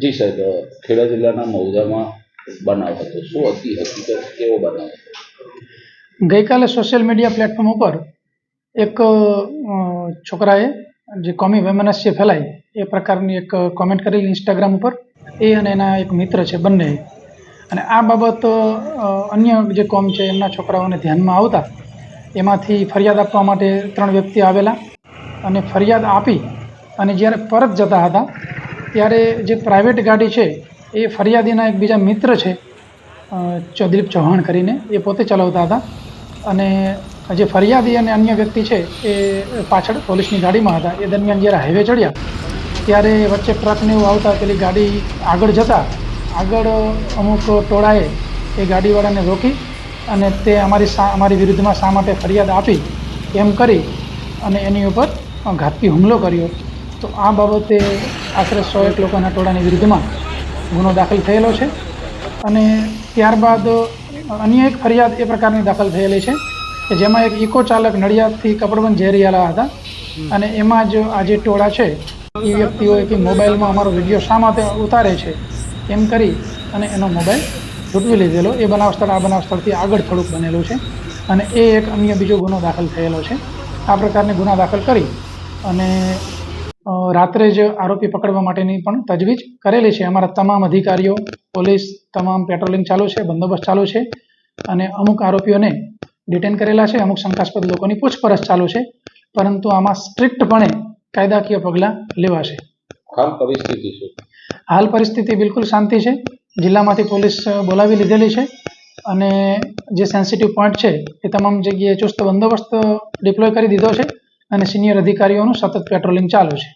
જી સાહેબ ખેડા જિલ્લાના મૌદામાં બનાવ હતો. શું હતી, હકીકત કેવો બનાવ ગઈકાલે સોશિયલ મીડિયા પ્લેટફોર્મ ઉપર એક છોકરાએ જે કોમી વેમનસ્ય ફેલાય, એ પ્રકારની એક કોમેન્ટ કરેલી ઇન્સ્ટાગ્રામ ઉપર. એ અને એના એક મિત્ર છે બંને. અને આ બાબત અન્ય જે કોમ છે, એમના છોકરાઓને ધ્યાનમાં આવતા, એમાંથી ફરિયાદ આપવા માટે ત્રણ વ્યક્તિ આવેલા. અને ફરિયાદ આપી અને જ્યારે પરત જતા હતા ત્યારે જે પ્રાઇવેટ ગાડી છે એ ફરિયાદીના એક બીજા મિત્ર છે અ, ચૌહાણ કરીને એ પોતે ચલાવતા હતા. અને જે ફરિયાદી અને અન્ય વ્યક્તિ છે એ પાછળ પોલીસની ગાડીમાં હતા. એ દરમિયાન જ્યારે હાઈવે ચડ્યા ત્યારે વચ્ચે ટ્રકને એવું આવતા પેલી ગાડી આગળ જતા આગળ અમુક ટોળાએ એ ગાડીવાળાને રોકી અને તે અમારી સા અમારી વિરુદ્ધમાં શા માટે ફરિયાદ આપી એમ કરી અને એની ઉપર ઘાતકી હુમલો કર્યો. તો આ બાબતે આશરે સો એક લોકોના ટોળાની વિરુદ્ધમાં ગુનો દાખલ થયેલો છે. અને ત્યારબાદ અન્ય એક ફરિયાદ એ પ્રકારની દાખલ થયેલી છે કે જેમાં એક ઇકો ચાલક નડિયાદથી કપડબંધ જઈ રહ્યા હતા અને એમાં જ આ જે ટોળા છે, એ વ્યક્તિઓએ કે મોબાઈલમાં અમારો વીડિયો શા માટે ઉતારે છે, એમ કરી અને એનો મોબાઈલ લૂંટવી લીધેલો. એ બનાવ સ્થળ, આ બનાવ સ્થળથી આગળ થોડુંક બનેલું છે. અને એ એક અન્ય બીજો ગુનો દાખલ થયેલો છે. આ પ્રકારની ગુના દાખલ કરી અને રાત્રે જ આરોપી પકડવા માટેની પણ તજવીજ કરેલી છે. અમારા તમામ અધિકારીઓ પોલીસ તમામ પેટ્રોલિંગ ચાલુ છે બંદોબસ્ત ચાલુ છે અને અમુક આરોપીઓને ડિટેન કરેલા છે. અમુક શંકાસ્પદ લોકોની પૂછપરછ ચાલુ છે. પરંતુ આમાં સ્ટ્રિક્ટપણે કાયદાકીય પગલાં લેવાશે. હાલ પરિસ્થિતિ છે. હાલ પરિસ્થિતિ બિલકુલ શાંતિ છે. જિલ્લામાંથી પોલીસ બોલાવી લીધેલી છે અને જે સેન્સિટિવ પોઈન્ટ છે એ તમામ જગ્યાએ ચુસ્ત બંદોબસ્ત ડિપ્લોય કરી દીધો છે અને સિનિયર અધિકારીઓનું સતત પેટ્રોલિંગ ચાલુ છે.